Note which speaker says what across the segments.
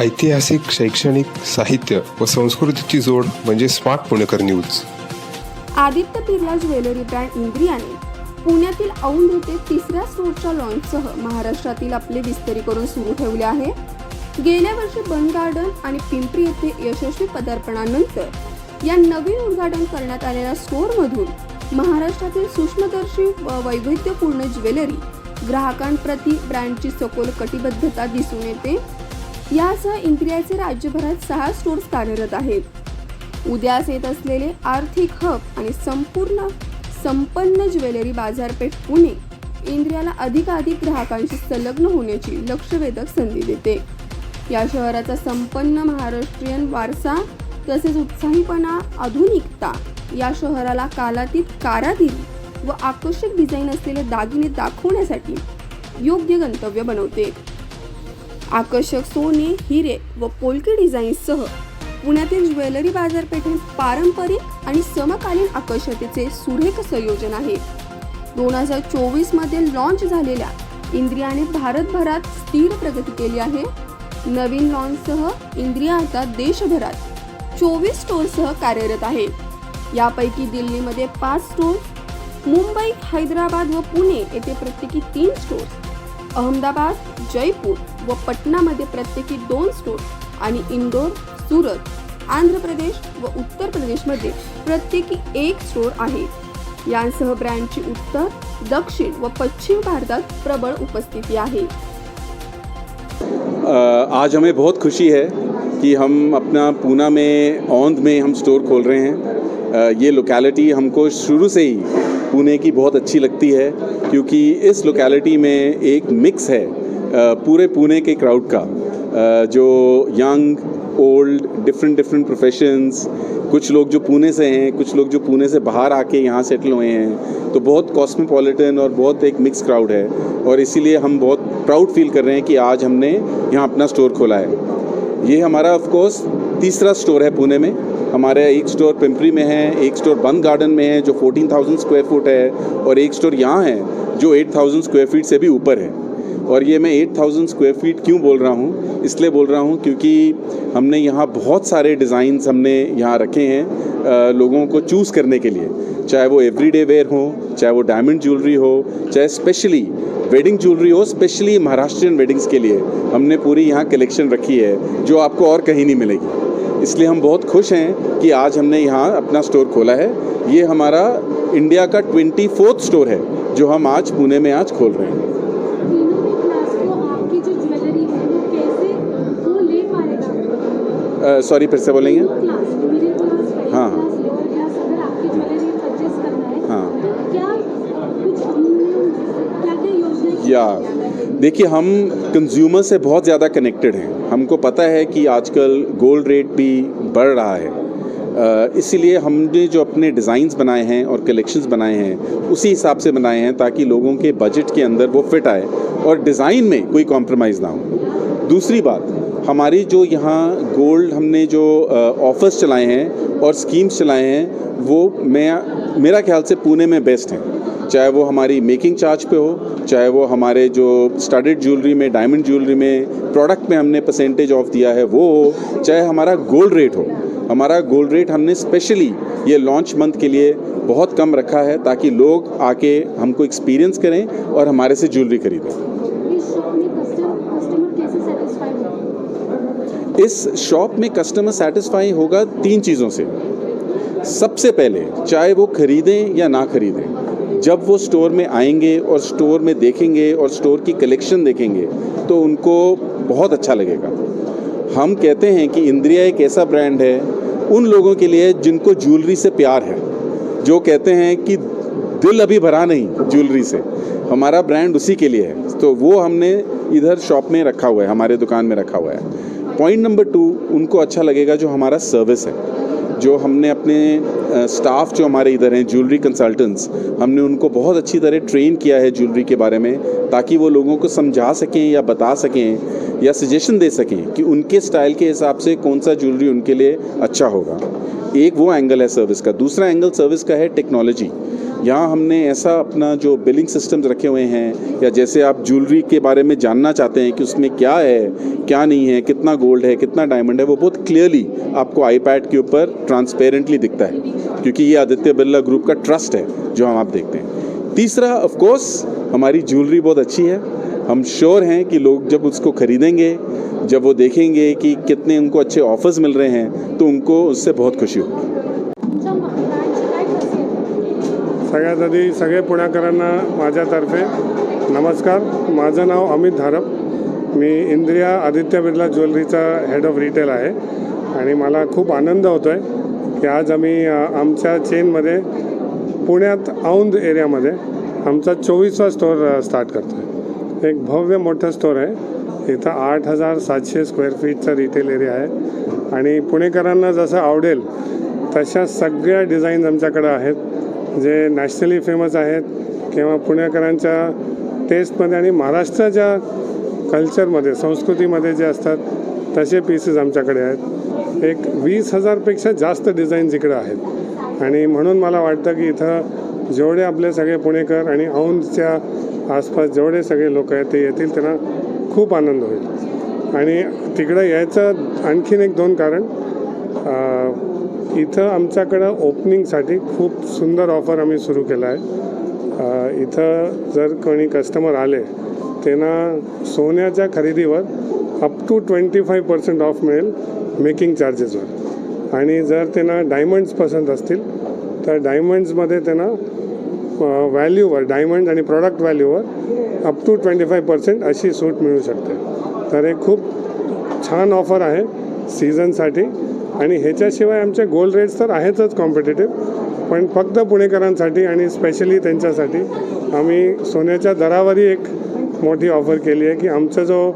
Speaker 1: ऐतिहासिक शैक्षणिक साहित्य व संस्कृतीची जोड म्हणजे स्मार्ट पुणेकर news.
Speaker 2: Aditya Birla jewellery brand इंद्रियाने पुण्यातील औंध येथे तिसऱ्या स्टोरच्या लॉन्चसह महाराष्ट्रातील आपले विस्तारीकरण सुरू ठेवले आहे. गेल्या वर्षी बन गार्डन आणि पिंपरी येथे यशस्वी पदार्पणानंतर या नवीन उद्घाटन करण्यात आलेल्या स्टोअरमधून महाराष्ट्रातील सूक्ष्मदर्शी व वैविध्यपूर्ण ज्वेलरी ग्राहकांप्रती ब्रँडची सखोल कटिबद्धता दिसून येते. यासह इंद्रियाचे राज्यभरात सहा स्टोर्स कार्यरत आहेत. उद्यास येत असलेले आर्थिक हब आणि संपूर्ण संपन्न ज्वेलरी बाजारपेठ पुणे इंद्रियाला अधिकाधिक ग्राहकांशी संलग्न होण्याची लक्षवेधक संधी देते. या शहराचा संपन्न महाराष्ट्रीयन वारसा तसेच उत्साहीपणा आधुनिकता या शहराला कालातीत कारागिरी व आकर्षक डिझाईन असलेले दागिने दाखवण्यासाठी योग्य गंतव्य बनवते. आकर्षक सोने हिरे व पोलकी डिझाईन्ससह पुण्यातील ज्वेलरी बाजारपेठेत पारंपरिक आणि समकालीन आकर्षतेचे सुरेख संयोजन आहे. दोन हजार चोवीसमध्ये लॉन्च झालेल्या इंद्रियाने भारतभरात स्थिर प्रगती केली आहे. नवीन लॉन्चसह इंद्रिया आता देशभरात चोवीस स्टोअरसह कार्यरत आहे. यापैकी दिल्लीमध्ये पाच स्टोअर्स मुंबई हैदराबाद व पुणे येथे प्रत्येकी तीन स्टोअर्स अहमदाबाद, जयपूर व पटनामध्ये प्रत्येकी दोन स्टोर आणि इंदोर, सुरत, आंध्र प्रदेश व उत्तर प्रदेशमध्ये प्रत्येकी एक स्टोअर आहे. यांसह ब्रँडची उत्तर, दक्षिण व पश्चिम भारतात प्रबळ उपस्थिती आहे.
Speaker 3: आज हमें बहुत खुशी है कि हम अपना पूना में, औंध में हम स्टोर खोल रहे हैं। ये लोकेलिटी हमको शुरू से ही पुणे की बहुत अच्छी लगती है, क्योंकि इस लोकेलिटी में एक मिक्स है पूरे पुणे के क्राउड का। जो young old different different professions कुछ लोग जो पुणे से हैं, कुछ लोग जो पुणे से बाहर आके यहाँ सेटल हुए हैं तो बहुत कॉस्मोपॉलिटन और बहुत एक मिक्स क्राउड है। और इसीलिए हम बहुत प्राउड फील कर रहे हैं कि आज हमने यहाँ अपना स्टोर खोला है। ये हमारा ऑफ़ कोर्स तीसरा स्टोर है पुणे में। हमारे एक स्टोर पिंपरी में है एक स्टोर बंद गार्डन में है जो 14,000 स्क्वायर फुट है और एक स्टोर यहाँ है जो 8,000 स्क्वायर फीट से भी ऊपर है। और ये मैं 8000 स्क्वायर फीट क्यों बोल रहा हूँ? इसलिए बोल रहा हूँ क्योंकि हमने यहाँ बहुत सारे डिज़ाइंस हमने यहाँ रखे हैं लोगों को चूज़ करने के लिए। चाहे वो एवरीडे वेयर हो चाहे वो डायमंड ज्वेलरी हो चाहे स्पेशली वेडिंग ज्वेलरी हो स्पेशली महाराष्ट्रियन वेडिंग्स के लिए हमने पूरी यहाँ कलेक्शन रखी है जो आपको और कहीं नहीं मिलेगी। इसलिए हम बहुत खुश हैं कि आज हमने यहाँ अपना स्टोर खोला है। ये हमारा इंडिया का ट्वेंटी फोर्थ स्टोर है जो हम आज पुणे में आज खोल रहे हैं। सॉरी फिर से बोलेंगे
Speaker 4: क्लास मिडिल क्लास हाई
Speaker 3: हाँ।
Speaker 4: क्लास लोअर क्लास अगर आपकी ज्वेलरी परचेस करना है
Speaker 3: हाँ।
Speaker 4: तो क्या कुछ हमने क्या क्या योजना की
Speaker 3: या देखिए, हम कंज्यूमर से बहुत ज़्यादा कनेक्टेड हैं। हमको पता है कि आजकल गोल्ड रेट भी बढ़ रहा है। इसीलिए हमने जो अपने डिज़ाइंस बनाए हैं और कलेक्शंस बनाए हैं, उसी हिसाब से बनाए हैं ताकि लोगों के बजट के अंदर वो फिट आए और डिज़ाइन में कोई कॉम्प्रोमाइज़ ना हो। दूसरी बात, हमारी जो यहाँ गोल्ड हमने जो ऑफर्स चलाए हैं और स्कीम्स चलाए हैं, वो मैं, मेरा ख्याल से पुणे में बेस्ट हैं। चाहे वो हमारी मेकिंग चार्ज पे हो चाहे वो हमारे जो स्टडेड ज्वेलरी में डायमंड ज्वेलरी में प्रोडक्ट में हमने परसेंटेज ऑफ़ दिया है वो हो चाहे हमारा गोल्ड रेट हो। हमारा गोल्ड रेट हमने स्पेशली ये लॉन्च मंथ के लिए बहुत कम रखा है ताकि लोग आके हमको एक्सपीरियंस करें और हमारे से ज्वेलरी खरीदें।
Speaker 4: इस शॉप में कस्टमर
Speaker 3: सेटिस्फाई होगा तीन चीज़ों से। सबसे पहले चाहे वो खरीदें या ना खरीदें। जब वो स्टोर में आएँगे और स्टोर में देखेंगे और स्टोर की कलेक्शन देखेंगे तो उनको बहुत अच्छा लगेगा। हम कहते हैं कि इंद्रिया एक ऐसा ब्रांड है, उन लोगों के लिए जिनको ज्वेलरी से प्यार है, जो कहते हैं कि दिल अभी भरा नहीं ज्वेलरी से। हमारा ब्रांड उसी के लिए है। तो वो हमने इधर शॉप में रखा हुआ है, हमारे दुकान में रखा हुआ है। पॉइंट नंबर टू, उनको अच्छा लगेगा जो हमारा सर्विस है। जो हमने अपने स्टाफ जो हमारे इधर हैं ज्वेलरी कंसल्टेंट्स हमने उनको बहुत अच्छी तरह ट्रेन किया है ज्वेलरी के बारे में, ताकि वो लोगों को समझा सकें या बता सकें या सजेशन दे सकें कि उनके स्टाइल के हिसाब से कौन सा ज्वेलरी उनके लिए अच्छा होगा। एक वो एंगल है सर्विस का। दूसरा एंगल सर्विस का है टेक्नोलॉजी यहाँ हमने ऐसा अपना जो बिलिंग सिस्टम्स रखे हुए हैं, या जैसे आप ज्वेलरी के बारे में जानना चाहते हैं कि उसमें क्या है, क्या नहीं है, कितना गोल्ड है, कितना डायमंड है, वो बहुत क्लियरली आपको आईपैड के ऊपर ट्रांसपेरेंटली दिखता है, क्योंकि ये आदित्य बिरला ग्रुप का ट्रस्ट है, जो हम आप देखते हैं। तीसरा ऑफकोर्स हमारी ज्वेलरी बहुत अच्छी है। हम श्योर हैं कि लोग जब उसको खरीदेंगे, जब वो देखेंगे कि कितने उनको अच्छे ऑफर्स मिल रहे हैं तो उनको उससे बहुत खुशी होगी।
Speaker 5: सगळ्यात आधी सगळे पुण्याकरांना माझ्यातर्फे नमस्कार. माझं नाव अमित धारप. मी इंद्रिया आदित्य बिर्ला ज्वेलरीचा हेड ऑफ रिटेल आहे. आणि मला खूप आनंद होतो आहे की आज आम्ही आमच्या चेनमध्ये पुण्यात औंध एरियामध्ये आमचा चोवीसवा स्टोअर स्टार्ट करतो आहे एक भव्य मोठं स्टोअर आहे. इथं आठ हजार सातशे स्क्वेअर फीटचा रिटेल एरिया आहे. आणि पुणेकरांना जसं आवडेल तशा सगळ्या डिझाईन्स आमच्याकडं आहेत. जे नॅशनली फेमस आहेत किंवा पुणेकरांच्या टेस्टमध्ये आणि महाराष्ट्राच्या कल्चरमध्ये संस्कृतीमध्ये जे असतात तसे पीसेस आमच्याकडे आहेत. एक वीस हजारपेक्षा जास्त डिझाईन्स इकडं आहेत. आणि म्हणून मला वाटतं की इथं जेवढे आपले सगळे पुणेकर आणि औंधच्या आसपास जेवढे सगळे लोक आहेत ते येतील त्यांना खूप आनंद होईल. आणि तिकडं यायचं आणखीन एक दोन कारण इथं आमच्याकडं ओपनिंगसाठी खूप सुंदर ऑफर आम्ही सुरू केला आहे. इथं जर कोणी कस्टमर आले त्यांना सोन्याच्या खरेदीवर up to twenty five percent off मिळेल मेकिंग चार्जेसवर आणि जर त्यांना डायमंड्स पसंत असतील तर डायमंड्समध्ये त्यांना व्हॅल्यूवर डायमंड आणि प्रॉडक्ट व्हॅल्यूवर up to twenty five percent अशी सूट मिळू शकते. तर हे खूप छान ऑफर आहे सीझनसाठी आणि ह्याच्याशिवाय आमचे गोल रेट्स तर आहेतच कॉम्पिटेटिव्ह पण फक्त पुणेकरांसाठी आणि स्पेशली त्यांच्यासाठी आम्ही सोन्याच्या दरावरही एक मोठी ऑफर केली आहे की आमचा जो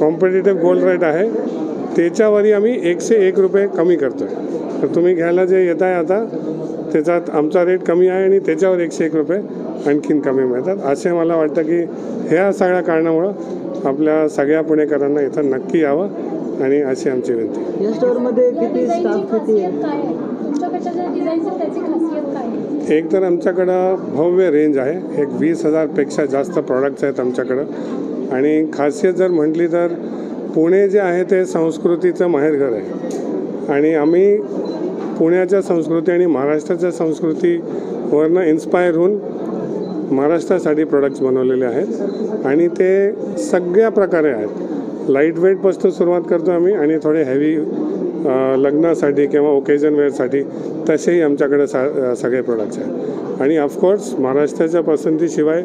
Speaker 5: कॉम्पिटेटिव्ह गोल्ड रेट आहे त्याच्यावरही आम्ही एकशे एक रुपये कमी करतो आहे तर तुम्ही घ्यायला जे येत आहे आता त्याच्यात आमचा रेट कमी आहे आणि त्याच्यावर एकशे एक रुपये आणखीन कमी मिळतात. असे मला वाटतं की ह्या सगळ्या कारणामुळं आपल्या सगळ्या पुणेकरांना इथं नक्की यावं. आणि अशी आमची विनंती आहे.
Speaker 6: या स्टोअरमध्ये किती स्टाफ किती आहे?
Speaker 5: एक तर आमच्याकडं भव्य रेंज आहे. एक वीस हजारपेक्षा जास्त प्रॉडक्ट्स आहेत आमच्याकडं. आणि खासियत जर म्हटली तर पुणे जे आहे ते संस्कृतीचं माहेरघर आहे. आणि आम्ही पुण्याच्या संस्कृती आणि महाराष्ट्राच्या संस्कृतीवरनं इन्स्पायर होऊन महाराष्ट्रासाठी प्रोडक्ट्स बनवलेले आहेत. आणि ते सगळ्या प्रकारे आहेत. लाइट वेटपासून सुरुवात करतो आम्ही आणि थोडे हेवी लग्नासाठी किंवा ओकेजन वेअरसाठी तसेही आमच्याकडे सा सगळे प्रोडक्ट्स आहेत. आणि ऑफकोर्स महाराष्ट्राच्या पसंतीशिवाय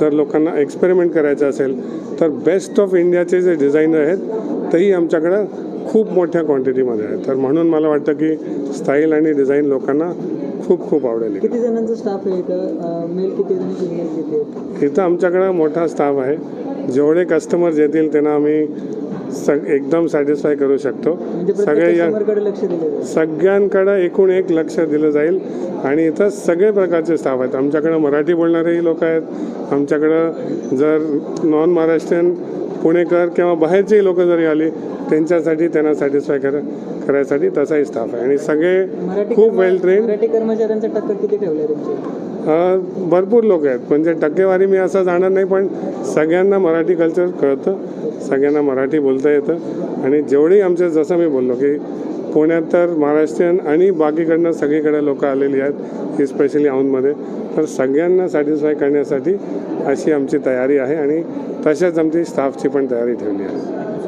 Speaker 5: जर लोकांना एक्सपेरिमेंट करायचं असेल तर बेस्ट ऑफ इंडियाचे जे डिझायनर आहेत तेही आमच्याकडं खूप मोठ्या क्वांटिटीमध्ये आहेत. तर म्हणून मला वाटतं की स्टाईल आणि डिझाईन लोकांना खूप खूप आवडेल
Speaker 6: किती जणांचा स्टाफ आहे इथं?
Speaker 5: आमच्याकडं मोठा स्टाफ आहे. जेवढे कस्टमर्स येतील त्यांना आम्ही सग एकदम सॅटिस्फाय करू शकतो.
Speaker 6: म्हणजे
Speaker 5: सगळे या सगळ्यांकडं एकूण एक लक्ष दिलं जाईल. आणि इथं सगळे प्रकारचे स्टाफ आहेत. आमच्याकडं मराठी बोलणारेही लोक आहेत. आमच्याकडं जर नॉन महाराष्ट्रीयन पुणेकर किंवा बाहेरचेही लोक जरी आली त्यांच्यासाठी त्यांना सॅटिस्फाय कर करायसाठी तसाही स्टाफ आहे. आणि सगळे खूप वेल ट्रेन
Speaker 6: कर्मचाऱ्यांचा टक्कर किती तुमच्या
Speaker 5: भरपूर लोक आहेत. म्हणजे टक्केवारी मी असं जाणार नाही पण सगळ्यांना मराठी कल्चर कळतं. सगळ्यांना मराठी बोलता येतं. आणि जेवढी आमचे जसं मी बोललो की पुण्यात तर महाराष्ट्रीयन आणि बाकीकडनं सगळीकडे लोक आलेली आहेत स्पेशली औंधमध्ये. तर सगळ्यांना सॅटिस्फाय करण्यासाठी अशी आमची तयारी आहे आणि तशाच आमची स्टाफची पण तयारी ठेवली आहे.